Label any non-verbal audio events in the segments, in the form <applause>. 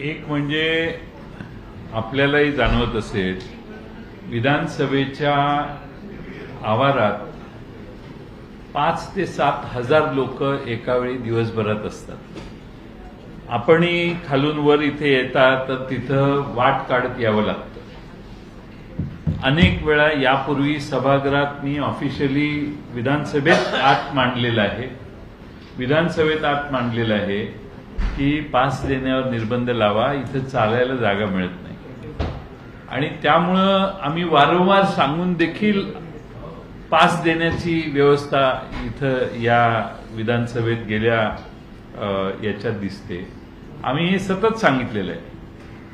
एक म्हणजे आपल्यालाही जाणवत असेल विधानसभेच्या आवारात पाच ते सात हजार लोक एकावेळी दिवसभरात असतात. आपणही खालून वर इथे येतात तर तिथं वाट काढत यावं लागतं. अनेक वेळा यापूर्वी सभागृहात मी ऑफिशियली विधानसभेत आत मांडलेलं आहे. विधानसभेत आत मांडलेलं आहे. की पास देण्यावर निर्बंध लावा इथं चालायला जागा मिळत नाही. आणि त्यामुळं आम्ही वारंवार सांगून देखील पास देण्याची व्यवस्था इथं या विधानसभेत गेल्या याच्यात दिसते. आम्ही हे सतत सांगितलेलं आहे.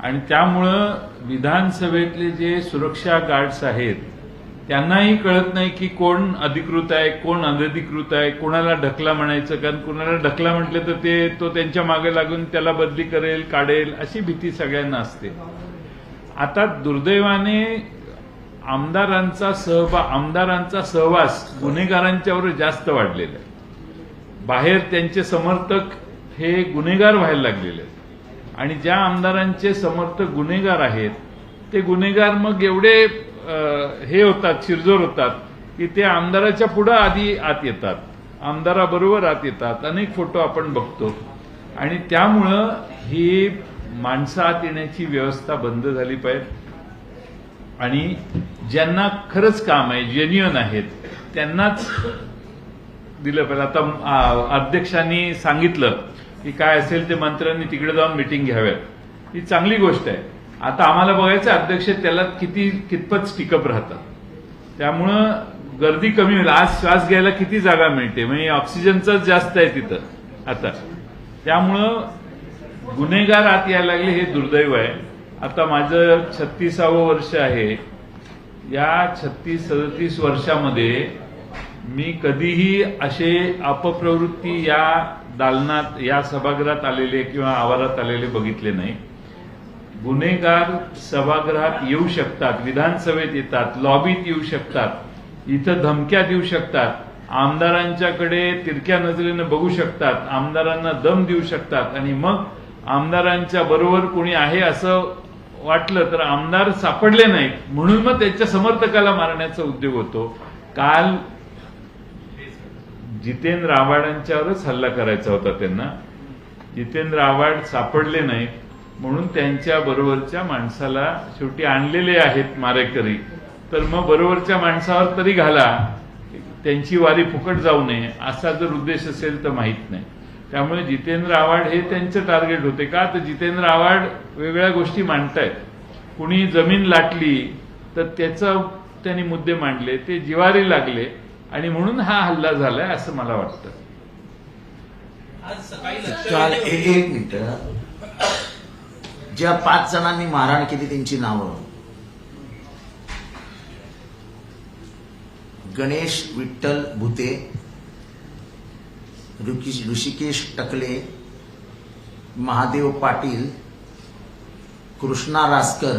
आणि त्यामुळं विधानसभेतले जे सुरक्षा गार्ड्स आहेत त्यांनाही कळत नाही की कोण अधिकृत आहे कोण अनधिकृत आहे कोणाला ढकला म्हणायचं कारण कोणाला ढकला म्हटलं तर ते तो त्यांच्या मागे लागून त्याला बदली करेल काढेल अशी भीती सगळ्यांना असते. आता दुर्दैवाने आमदारांचा सहभाग आमदारांचा सहवास गुन्हेगारांच्यावर जास्त वाढलेला आहे. बाहेर त्यांचे समर्थक हे गुन्हेगार व्हायला लागलेले आहेत. आणि ज्या आमदारांचे समर्थक गुन्हेगार आहेत ते गुन्हेगार मग एवढे हे होतात शिरजोर होतात की ते आमदाराच्या पुढं आधी आत येतात. आमदाराबरोबर आत येतात. अनेक फोटो आपण बघतो. आणि त्यामुळं ही माणसं आत येण्याची व्यवस्था बंद झाली पाहिजे. आणि ज्यांना खरंच काम आहे जेन्युअन आहेत त्यांनाच दिलं पाहिजे. आता अध्यक्षांनी सांगितलं की काय असेल ते मंत्र्यांनी तिकडे जाऊन मिटिंग घ्याव्यात. ही चांगली गोष्ट आहे. आता आम्हाला बघायचं अध्यक्ष त्याला किती कितपत स्टिकअप राहतात. त्यामुळं गर्दी कमी होईल. आज श्वास घ्यायला किती जागा मिळते? म्हणजे ऑक्सिजनचाच जास्त आहे तिथं आता. त्यामुळं गुन्हेगार आत यायला लागले हे दुर्दैव आहे. आता माझं छत्तीसावं वर्ष आहे. या छत्तीस सदतीस वर्षामध्ये मी कधीही असे अपप्रवृत्ती या दालनात या सभागृहात आलेले किंवा आवारात आलेले बघितले नाही. गुन्हेगार सभागृहात येऊ शकतात विधानसभेत येतात लॉबीत येऊ शकतात इथं धमक्या देऊ शकतात आमदारांच्याकडे तिरक्या नजरेनं बघू शकतात आमदारांना दम देऊ शकतात आणि मग आमदारांच्या बरोबर कोणी आहे असं वाटलं तर आमदार सापडले नाहीत. म्हणून मग त्याच्या समर्थकाला मारण्याचा उद्योग होतो. काल जितेंद्र आव्हाडांच्यावरच हल्ला करायचा होता त्यांना. जितेंद्र आव्हाड सापडले नाही म्हणून त्यांच्या बरोबरच्या माणसाला शेवटी आणलेले आहेत मारेकरी. तर मग बरोबरच्या माणसावर तरी घाला. त्यांची वारी फुकट जाऊ नये असा जर उद्देश असेल तर माहीत नाही. त्यामुळे जितेंद्र आव्हाड हे त्यांचं टार्गेट होते. का? तर जितेंद्र आव्हाड वेगळ्या गोष्टी मांडतायत. कुणी जमीन लाटली तर त्याचं त्यांनी मुद्दे मांडले ते जिवारी लागले आणि म्हणून हा हल्ला झालाय असं मला वाटतं. आज सकाळी एक मिनिट. ज्या पाच जणांनी मारहाण केली त्यांची नावं. गणेश विठ्ठल भुते ऋषि- ऋषिकेश टकले महादेव पाटील कृष्णा रासकर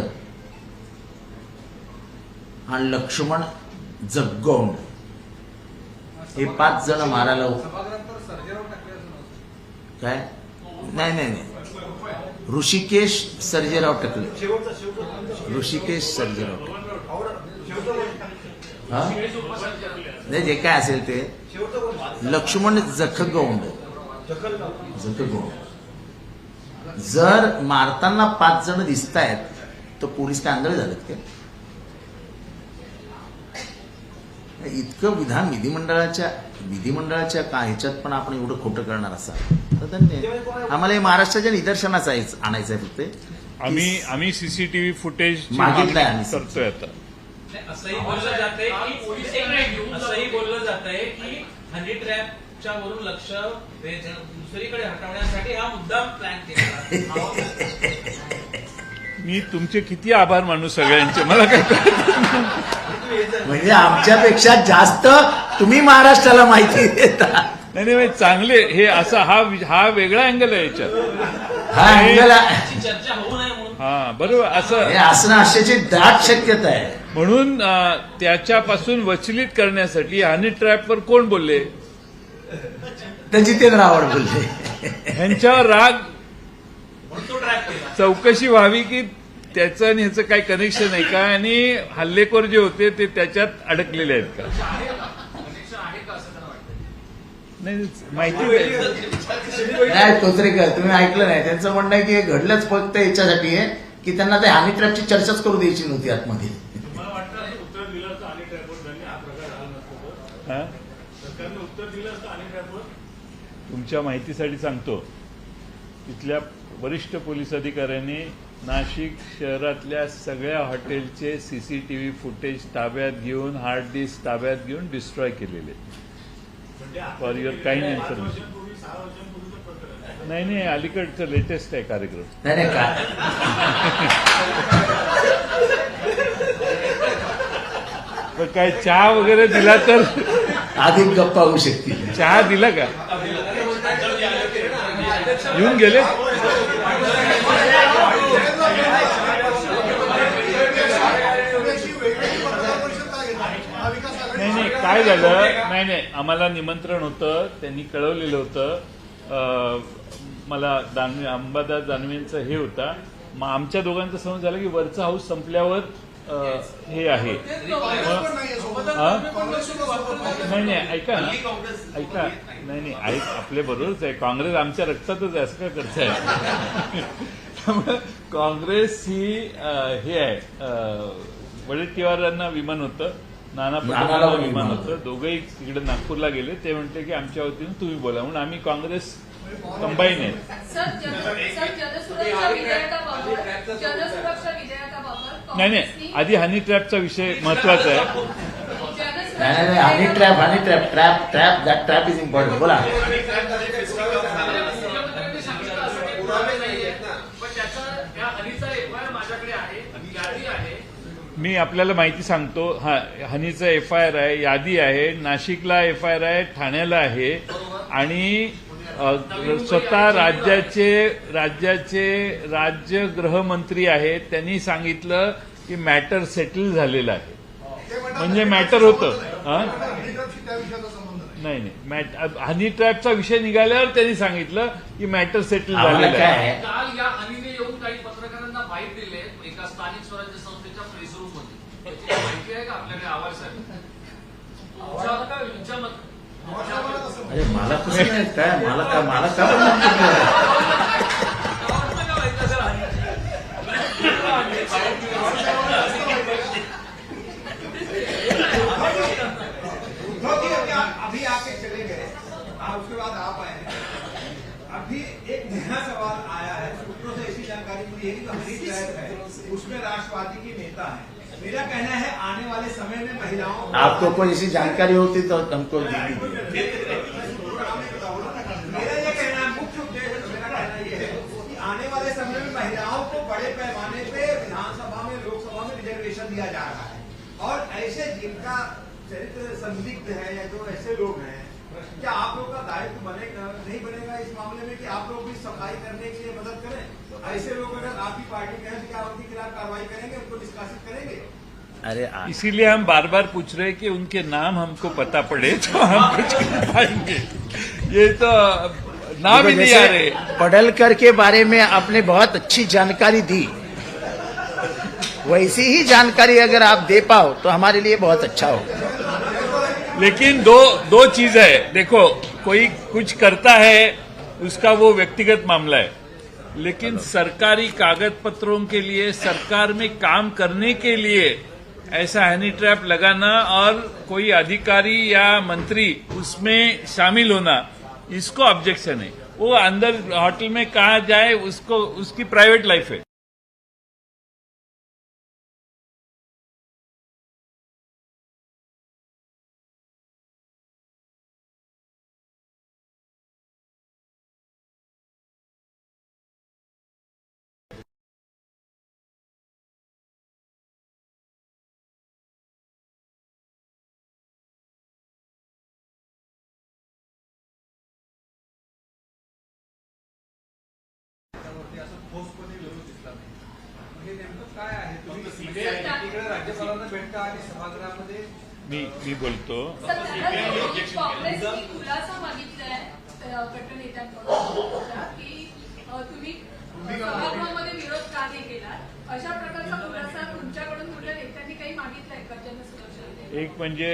आणि लक्ष्मण जगगौंड. हे पाच जण मारायला काय? नाही नाही नाही. ऋषिकेश सर्जेराव टकले. ऋषिकेश सर्जेराव टकले. नाही जे काय असेल ते. लक्ष्मण जखगौंड जखगौंड जर मारताना पाच जण दिसत आहेत तर पोलीस काय आंधळे झालेत ते इतकं विधान विधिमंडळाच्या विधिमंडळाच्या का ह्याच्यात पण आपण एवढं खोटं करणार असाल? तर धन्य आम्हाला हे महाराष्ट्राच्या निदर्शनाच आहे आणायचं आहे फक्त. आम्ही आम्ही सीसीटीव्ही फुटेज मागितलंय आम्ही. करतोय आता. नाही, असंही बोललं जात आहे की असंही बोललं जात आहे की हनी ट्रॅपच्या वरून लक्ष हे दुसरीकडे हटवण्यासाठी हा मुद्दाम प्लॅन केला मी तुमचे किती आभार मानू सगळ्यांचे. मला काय म्हणजे आमच्यापेक्षा जास्त तुम्ही महाराष्ट्राला माहिती देता. नाही नाही चांगले हे असा हा हा वेगळा अँगल आहे याच्यात. हा अँगल आहे. याची चर्चा होऊ नये म्हणून. हा बरोबर असं हे असणं असण्याची दाट शक्यता आहे. म्हणून त्याच्यापासून वचिलित करण्यासाठी हनी ट्रॅपवर कोण बोलले? तर जितेंद्र आव्हाड बोलले. ह्यांच्यावर राग चौकशी व्हावी की त्याचं आणि ह्याचं काही कनेक्शन आहे का? आणि हल्लेखोर जे होते ते त्याच्यात अडकलेले आहेत का? नाही माहिती नाही. तोचरेकर तुम्ही ऐकलं नाही. त्यांचं म्हणणं आहे की हे घडलंच फक्त याच्यासाठी आहे की त्यांना ते हानी ट्रॅपची चर्चाच करू द्यायची नव्हती आतमध्ये. हा. हा? तुमच्या माहितीसाठी सांगतो. तिथल्या वरिष्ठ पोलीस अधिकाऱ्यांनी नाशिक शहरातल्या सगळ्या हॉटेलचे सीसीटीव्ही फुटेज ताब्यात घेऊन हार्ड डिस्क ताब्यात घेऊन डिस्ट्रॉय केलेले. म्हणजे. वर्षांपूर्वी सहा वर्षांपूर्वीचं प्रकरण आहे. नाही नाही अलीकडचं लेटेस्ट आहे कार्यक्रम. पण <laughs> काय चहा वगैरे दिला तर? अधिक गप्पा होऊ शकतील. चहा दिला का? येऊन गेले नाही नाही काय झालं? नाही नाही. आम्हाला निमंत्रण होतं. त्यांनी कळवलेलं होतं. अं, मला दानवे अंबादास दानवेंचं हे होता. मग आमच्या दोघांचं समज झालं की वरचा हाऊस संपल्यावर अं, हे आहे. हा? नाही नाही. ऐका ना. ऐका. नाही? नाही ऐक आपल्या बरोबरच आहे. काँग्रेस आमच्या रक्तातच आहे असं काय करताय त्यामुळे काँग्रेस ही अं, हे आहे. अं, वडेट्टीवारांना विमान होतं. नाना नानाला पण विमान होतं. दोघंही तिकडे नागपूरला गेले. ते म्हणते की आमच्या वतीनं तुम्ही बोला. म्हणून आम्ही काँग्रेस कंबाईन आहे. नाही नाही. आधी हनी ट्रॅपचा विषय महत्त्वाचा आहे. नाही नाही honey trap honey trap trap trap that trap is important बोला मुख्यमंत्र्यांनी सांगितलं असं काही पुरावे नाहीये पण त्याचा या हनीचा एफआयआर माझ्याकडे आहे यादी आहे मी आपल्याला माहिती सांगतो हा हनीचा एफ आय आर आहे यादी आहे नाशिकला एफ आय आर आहे ठाण्याला आहे आणि स्वतः राज्याचे राज्याचे राज्य गृहमंत्री आहेत. त्यांनी सांगितलं की मॅटर सेटल झालेलं आहे. म्हणजे मॅटर होतं? नाही नाही. मॅट हनी ट्रॅपचा विषय निघाल्यावर त्यांनी सांगितलं की मॅटर सेटल झालेलं आहे. एका स्थानिक स्वराज्य संस्थेच्या प्रेस रूम मध्ये. त्याची माहिती आहे का? आपल्याकडे आवाज़ आहे. तुमच्या- तुमच्या मत- अरे मला कसं नाही. काय? मला का मला का माहिती? उद्धव जी अभी आप अभी आके चले गए। आप उसके बाद आप आए। हैं अभी एक नया सवाल आया है। सूत्रों से ऐसी जानकारी मिली है कि जो हनी है उसमें राष्ट्रवादी की नेता है। मेरा कहना है आने वाले समय में महिलाओं आपको कोई ऐसी जानकारी होती तो हमको दीजिए मेरा ये कहना है मुख्य उद्देश्य तो मेरा कहना ये है कि आने वाले समय में महिलाओं को बड़े पैमाने पे विधानसभा में लोकसभा में रिजर्वेशन दिया जा रहा है। और ऐसे जिनका चरित्र संदिग्ध है या जो ऐसे लोग हैं क्या आप लोग का दायित्व बनेगा नहीं बनेगा इस मामले में कि आप लोग भी सफ़ाई करने के लिए मदद करें? ऐसे लोग अगर आपकी पार्टी हैं तो क्या उनके खिलाफ कार्रवाई करेंगे उनको निष्कासित करेंगे? अरे इसीलिए हम बार बार पूछ रहे हैं कि उनके नाम हमको पता पड़े तो हम कुछ कर पाएँगे ये तो नाम ही नहीं आ रहे। जैसे पडलकर के बारे में आपने बहुत अच्छी जानकारी दी। वैसी ही जानकारी अगर आप दे पाओ तो हमारे लिए बहुत अच्छा हो। लेकिन दो दो चीज़ है। देखो कोई कुछ करता है उसका वो व्यक्तिगत मामला है। लेकिन सरकारी कागज़ पत्रों के लिए, सरकार में काम करने के लिए ऐसा हैनी ट्रैप लगाना और कोई अधिकारी या मंत्री उसमें शामिल होना, इसको ऑब्जेक्शन है। वो अंदर होटल में कहा जाए, उसको, उसकी प्राइवेट लाइफ है। असं ठोसपणे विरोध दिसला नाही. हे नेमकं काय आहे? तुम्ही राज्यपालांना भेटता आणि सभागृहामध्ये मी मी बोलतो. काँग्रेसनी खुलासा मागितलाय अ, गटनेत्यांकडून. की अ, तुम्ही सभागृहामध्ये विरोध का नाही केला अशा प्रकारचा खुलासा तुमच्याकडून कुठल्या नेत्यांनी काही मागितलाय का जनसुरक्षा एक म्हणजे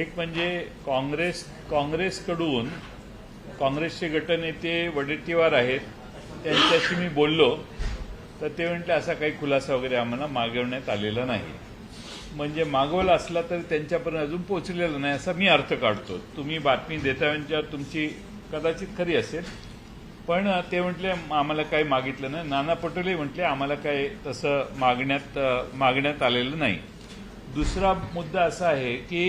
एक म्हणजे काँग्रेस काँग्रेसकडून काँग्रेसचे गटनेते वडेट्टीवार आहेत त्यांच्याशी मी बोललो तर ते म्हटले असा काही खुलासा वगैरे आम्हाला मागवण्यात आलेला नाही. म्हणजे मागवला असला तरी त्यांच्यापर्यंत अजून पोहोचलेला नाही असा मी अर्थ काढतो. तुम्ही बातमी देता म्हणजे तुमची कदाचित खरी असेल. पण ते म्हटले आम्हाला काही मागितलं नाही. नाना पटोले म्हटले आम्हाला काही तसं मागण्यात मागण्यात आलेलं नाही. दुसरा मुद्दा असा आहे की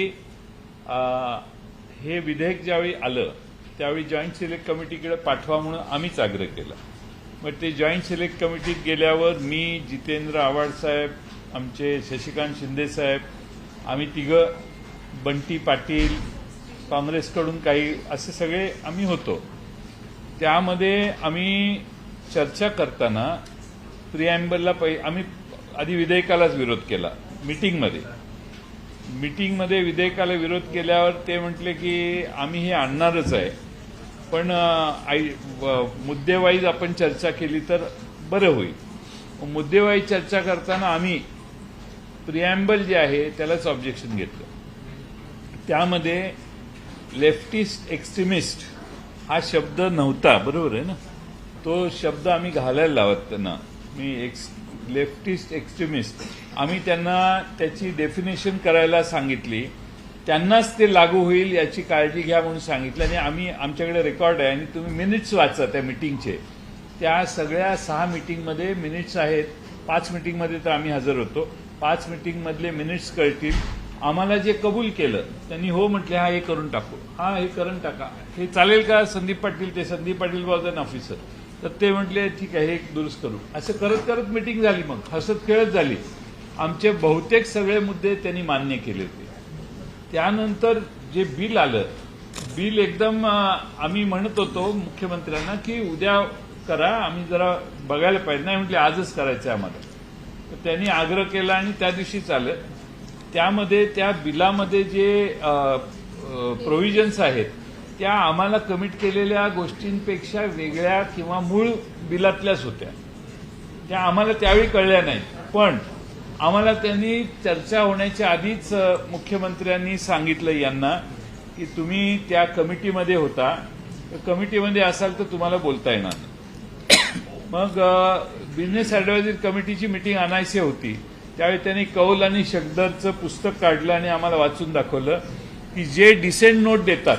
हे विधेयक ज्यावेळी आलं त्यावेळी जॉईंट सिलेक्ट कमिटीकडे पाठवा म्हणून आम्हीच आग्रह केला. मग ते जॉईंट सिलेक्ट कमिटीत गेल्यावर मी जितेंद्र आव्हाड साहेब आमचे शशिकांत शिंदे साहेब आम्ही तिघं बंटी पाटील काँग्रेसकडून काही असे सगळे आम्ही होतो. त्यामध्ये आम्ही चर्चा करताना प्रिॲम्बलला पै आम्ही आधी विधेयकालाच विरोध केला मिटिंगमध्ये. मिटिंगमध्ये विधेयकाला विरोध केल्यावर ते म्हटले की आम्ही हे आणणारच आहे. पण आई मुद्देवाईज आपण चर्चा केली तर बरं होईल. मुद्देवाईज चर्चा करताना आम्ही प्रिॲम्बल जे आहे त्यालाच ऑब्जेक्शन घेतलं. त्यामध्ये लेफ्टिस्ट एक्स्ट्रीमिस्ट हा शब्द नव्हता बरोबर आहे ना? तो शब्द आम्ही घालायला लावत त्यांना. मी एक्स लेफ्टिस्ट एक्स्ट्रीमिस्ट. आम्ही त्यांना त्याची डेफिनेशन करायला सांगितली. त्यांनाच ते लागू होईल याची काळजी घ्या म्हणून सांगितलं आणि आम्ही आमच्याकडे रेकॉर्ड आहे आणि तुम्ही मिनिट्स वाचा त्या मिटिंगचे त्या सगळ्या सहा मिटिंगमध्ये मिनिट्स आहेत. पाच मिटिंगमध्ये तर आम्ही हजर होतो. पाच मिटिंगमधले मिनिट्स कळतील. आम्हाला जे कबूल केलं त्यांनी हो म्हटले हा हे करून टाकू. हा हे करून टाका. हे चालेल का? संदीप पाटील. ते Sandeep Patil was an officer. तर ते म्हटले ठीक आहे एक दुरुस्त करू. असं करत करत मिटिंग झाली मग. हसत खेळत झाली. आमचे बहुतेक सगळे मुद्दे त्यांनी मान्य केले होते. त्यानंतर जे बिल आलं बिल एकदम आम्ही म्हणत होतो मुख्यमंत्र्यांना की उद्या करा आम्ही जरा बघायला पाहिजे. नाही म्हटले आजच करायचं आहे आम्हाला. तर त्यांनी आग्रह केला आणि त्या दिवशीच आलं त्यामध्ये त्या बिलामध्ये जे प्रोव्हिजन्स आहेत त्या आम्हाला कमिट केलेल्या गोष्टींपेक्षा वेगळ्या किंवा मूळ बिलातल्याच होत्या. त्या आम्हाला त्यावेळी कळल्या नाहीत. पण आम्हाला त्यांनी चर्चा होण्याच्या आधीच मुख्यमंत्र्यांनी सांगितलं यांना की तुम्ही त्या कमिटीमध्ये होता. तर कमिटीमध्ये असाल तर तुम्हाला बोलता येणार मग बिझनेस ऍडवायझरी कमिटीची मिटिंग आणायची होती. त्यावेळी त्यांनी कौल आणि शब्दरचं पुस्तक काढलं आणि आम्हाला वाचून दाखवलं की जे डिसेंट नोट देतात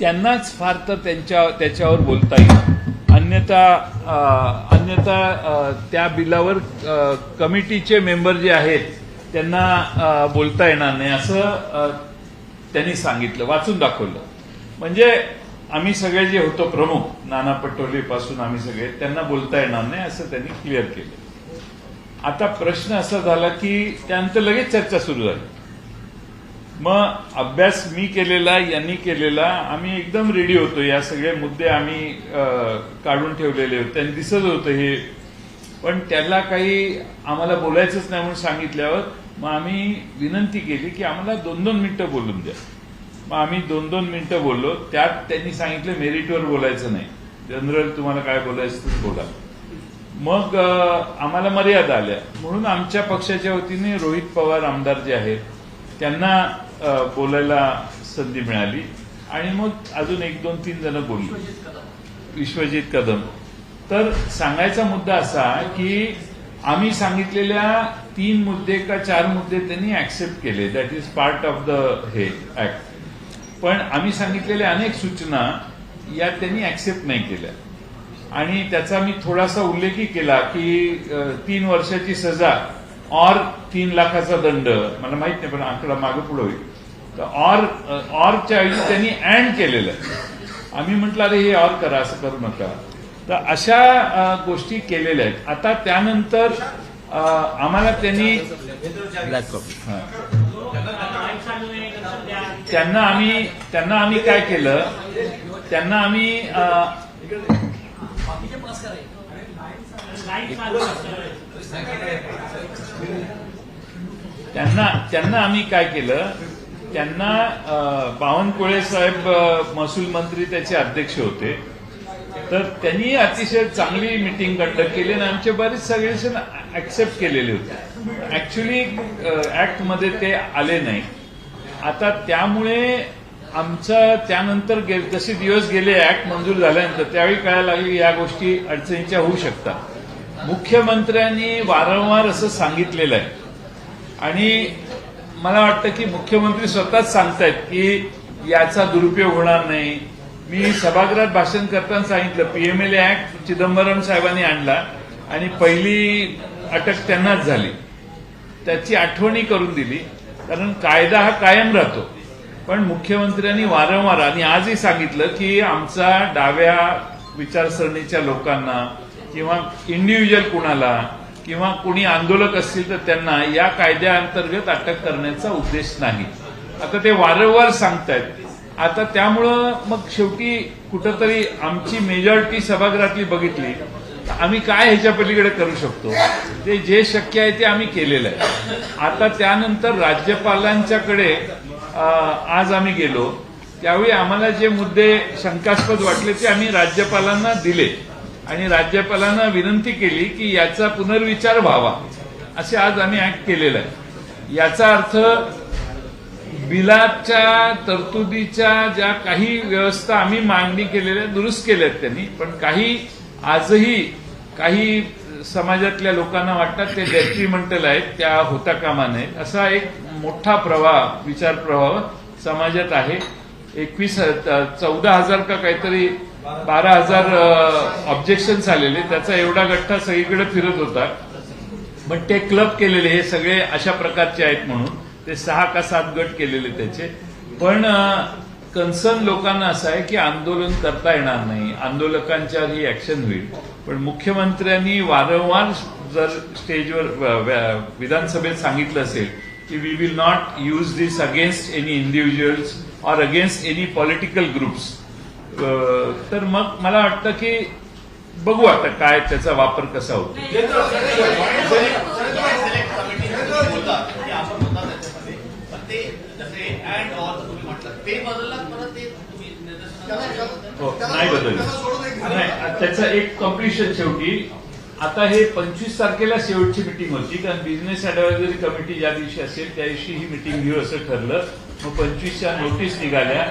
त्यांनाच फार तर त्यांच्या त्याच्यावर बोलता येईल. अन्यथा अन्यथा त्या बिलावर कमिटीचे मेंबर जे आहेत त्यांना बोलता येणार नाही. असं त्यांनी सांगितलं वाचून दाखवलं. म्हणजे आम्ही सगळे जे होतो प्रमुख नाना पटोलेपासून आम्ही सगळे त्यांना बोलता येणार नाही असं त्यांनी क्लिअर केलं. आता प्रश्न असा झाला की त्यानंतर लगेच चर्चा सुरू झाली. मग अभ्यास मी केलेला यांनी केलेला आम्ही एकदम रेडी होतो. या सगळे मुद्दे आम्ही काढून ठेवलेले होते. आणि दिसत होतं हे. पण त्याला काही आम्हाला बोलायचंच नाही म्हणून सांगितल्यावर मग आम्ही विनंती केली की आम्हाला दोन दोन मिनिटं बोलून द्या. मग आम्ही दोन दोन मिनिटं बोललो. त्यात त्यांनी सांगितलं मेरिटवर बोलायचं नाही. जनरल तुम्हाला काय बोलायचं ते बोला. मग आम्हाला मर्यादा आल्या. म्हणून आमच्या पक्षाच्या वतीने रोहित पवार आमदार जे आहेत त्यांना बोलायला संधी मिळाली. आणि मग अजून एक दोन तीन जण बोलली. विश्वजित कदम. तर सांगायचा मुद्दा असा की आम्ही सांगितलेल्या तीन मुद्दे का चार मुद्दे त्यांनी ऍक्सेप्ट केले. That is part of the हे ऍक्ट पण आम्ही सांगितलेल्या अनेक सूचना या त्यांनी ऍक्सेप्ट नाही केल्या. आणि त्याचा मी थोडासा उल्लेखही केला की तीन वर्षाची सजा और तीन लाखाचा दंड. मला माहीत नाही पण आकडा मागे पुढे होईल. तर ऑर ऑरच्या ऐवजी त्यांनी अँड केलेलं आहे. आम्ही म्हटलं अरे हे ऑर करा असं करू नका. तर अशा गोष्टी केलेल्या आहेत. आता त्यानंतर आम्हाला त्यांनी. त्यांना आम्ही त्यांना आम्ही काय केलं? त्यांना आम्ही त्यांना त्यांना आम्ही काय केलं? त्यांना बावनकुळे साहेब महसूल मंत्री त्याचे अध्यक्ष होते. तर त्यांनी अतिशय चांगली मिटिंग कंडक्ट केली आणि आमचे बरेच सजेशन ऍक्सेप्ट केलेले होते. ऍक्च्युली ऍक्टमध्ये ते आले नाही. आता त्यामुळे आमचा त्यानंतर गे- जसे दिवस गेले ऍक्ट मंजूर झाल्यानंतर त्यावेळी कळायला लागली या गोष्टी अडचणीच्या होऊ शकतात. मुख्यमंत्र्यांनी वारंवार असं सांगितलेलं आहे. आणि मला वाटतं की मुख्यमंत्री स्वतःच सांगतायत की याचा दुरुपयोग होणार नाही. मी सभागृहात भाषण करताना सांगितलं पीएमएलए ऍक्ट चिदंबरम साहेबांनी आणला आणि पहिली अटक त्यांनाच झाली. त्याची आठवणी करून दिली कारण कायदा हा कायम राहतो. पण मुख्यमंत्र्यांनी वारंवार आणि आजही सांगितलं की आमचा डाव्या विचारसरणीच्या लोकांना किंवा इंडिव्हिज्युअल कुणाला किंवा कुणी आंदोलक असतील तर त्यांना या कायद्याअंतर्गत अटक करण्याचा उद्देश नाही. आता ते वारंवार सांगतायत. आता त्यामुळं मग शेवटी कुठंतरी आमची मेजॉरिटी सभागृहातली बघितली आम्ही काय ह्याच्या पलीकडे करू शकतो? ते जे शक्य आहे ते आम्ही केलेलं आहे. आता त्यानंतर राज्यपालांच्याकडे आज आम्ही गेलो. त्यावेळी आम्हाला जे मुद्दे शंकास्पद वाटले ते आम्ही राज्यपालांना दिले. आणि राज्यपालांना विनंती केली की याचा पुनर्विचार व्हावा. असे आज आम्ही ऍक्ट केलेलं आहे. याचा अर्थ बिलाच्या तरतुदीच्या ज्या काही व्यवस्था आम्ही मागणी केलेल्या दुरुस्त केल्या त्यांनी पण काही आजही काही समाजातल्या लोकांना वाटतात ते डेट्रीमेंटल आहेत त्या होता कामा नयेत. असा एक मोठा प्रवाह विचार प्रवाह समाजात आहे. एकवीस चौदा हजार का काहीतरी बारा हजार ऑब्जेक्शन आलेले. त्याचा एवढा गठ्ठा सगळीकडे फिरत होता. पण ते क्लब केलेले हे सगळे अशा प्रकारचे आहेत म्हणून. ते सहा का सात गट केलेले त्याचे. पण कन्सर्न लोकांना असं आहे की आंदोलन करता येणार नाही. आंदोलकांच्या ही ऍक्शन होईल. पण मुख्यमंत्र्यांनी वारंवार जर स्टेजवर विधानसभेत सांगितलं असेल की we will not use this against any individuals or against any political groups तर मग मला वाटतं की बघू आता काय त्याचा वापर कसा होतो ते बदललात परत ते तुम्ही निदर्शनास हो, नाही बदललं नाही त्याचं एक कम्प्लिशन शेवटी आता हे पंचवीस तारखेला शेवटची मिटिंग होती. कारण बिझनेस अडवायझरी कमिटी ज्या दिवशी असेल त्या दिवशी ही मिटिंग घेऊ असं ठरलं. मग पंचवीसच्या नोटीस निघाल्या.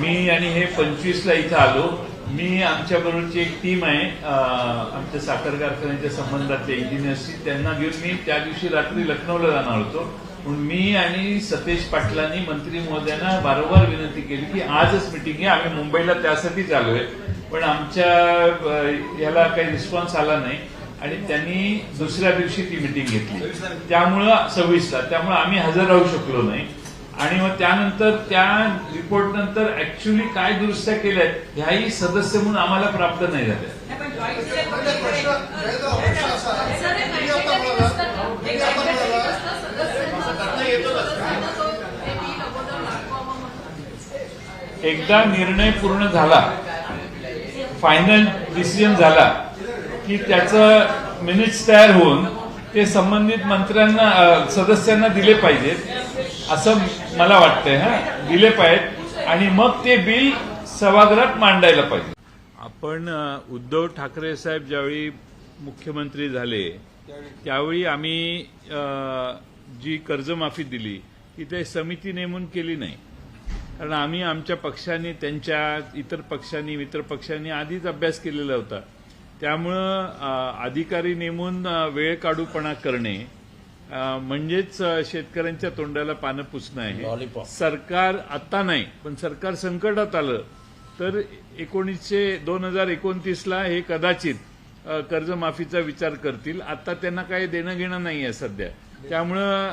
मी आणि हे पंचवीसला इथं आलो. मी आमच्या बरोबरची एक टीम आहे. आमच्या साखर कारखान्याच्या संबंधातल्या इंजिनियर्सची त्यांना घेऊन मी त्या दिवशी रात्री लखनौला जाणार होतो. पण मी आणि सतेज पाटलांनी मंत्री महोदयांना वारंवार विनंती केली की आजच मिटिंग आहे. आम्ही मुंबईला त्यासाठीच आलोय पण आमच्या याला काही रिस्पॉन्स आला नाही. आणि त्यांनी दुसऱ्या दिवशी ती मिटिंग घेतली. त्यामुळं सव्वीसला त्यामुळे आम्ही हजर राहू शकलो नाही. आणि मग त्यानंतर त्या रिपोर्ट नंतर ऍक्च्युली काय दुरुस्त्या केल्यात ह्याही सदस्य म्हणून आम्हाला प्राप्त नाही झाल्या. म्हणून. एकदा निर्णय पूर्ण झाला. फायनल डिसिजन झाला. की त्याचं मिनिट्स तयार होऊन ते संबंधित मंत्र्यांना सदस्यांना दिले पाहिजेत असं मला वाटतंय हा. दिले पाहिजेत. आणि मग ते बिल सभागृहात मांडायला पाहिजे. आपण उद्धव ठाकरे साहेब ज्यावेळी मुख्यमंत्री झाले त्यावेळी आम्ही जी कर्जमाफी दिली ती ते समिती नेमून केली नाही. कारण आम्ही आमच्या पक्षांनी त्यांच्या इतर पक्षांनी मित्र पक्षांनी आधीच अभ्यास केलेला होता. त्यामुळं अधिकारी नेमून वेळ काढूपणा करणे म्हणजेच शेतकऱ्यांच्या तोंडाला पानं पुसणं आहे. सरकार आता नाही पण सरकार संकटात आलं तर एकोणीसशे दोन हजार एकोणतीसला हे कदाचित कर्जमाफीचा विचार करतील. आता त्यांना काही देणं घेणं नाही आहे सध्या. त्यामुळं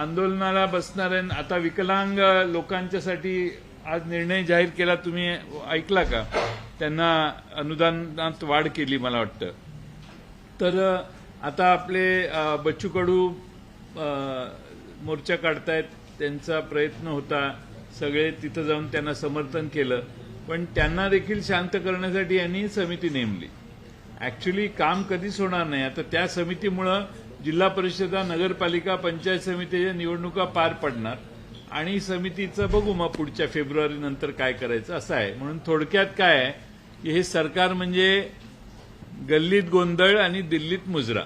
आंदोलनाला बसणाऱ्या आता विकलांग लोकांच्यासाठी आज निर्णय जाहीर केला तुम्ही ऐकला का? त्यांना अनुदानात वाढ केली मला वाटतं. तर आता आपले बच्चू कडू मोर्चा काढतायत. त्यांचा प्रयत्न होता. सगळे तिथं जाऊन त्यांना समर्थन केलं. पण त्यांना देखील शांत करण्यासाठी यांनी समिती नेमली. ऍक्च्युली काम कधीच होणार नाही. आता त्या समितीमुळं जिल्हा परिषदा नगरपालिका पंचायत समितीच्या निवडणुका पार पडणार. आणि समितीचं बघू मग पुढच्या फेब्रुवारी नंतर काय करायचं असं आहे. म्हणून थोडक्यात काय आहे की हे सरकार म्हणजे गल्लीत गोंधळ आणि दिल्लीत मुजरा.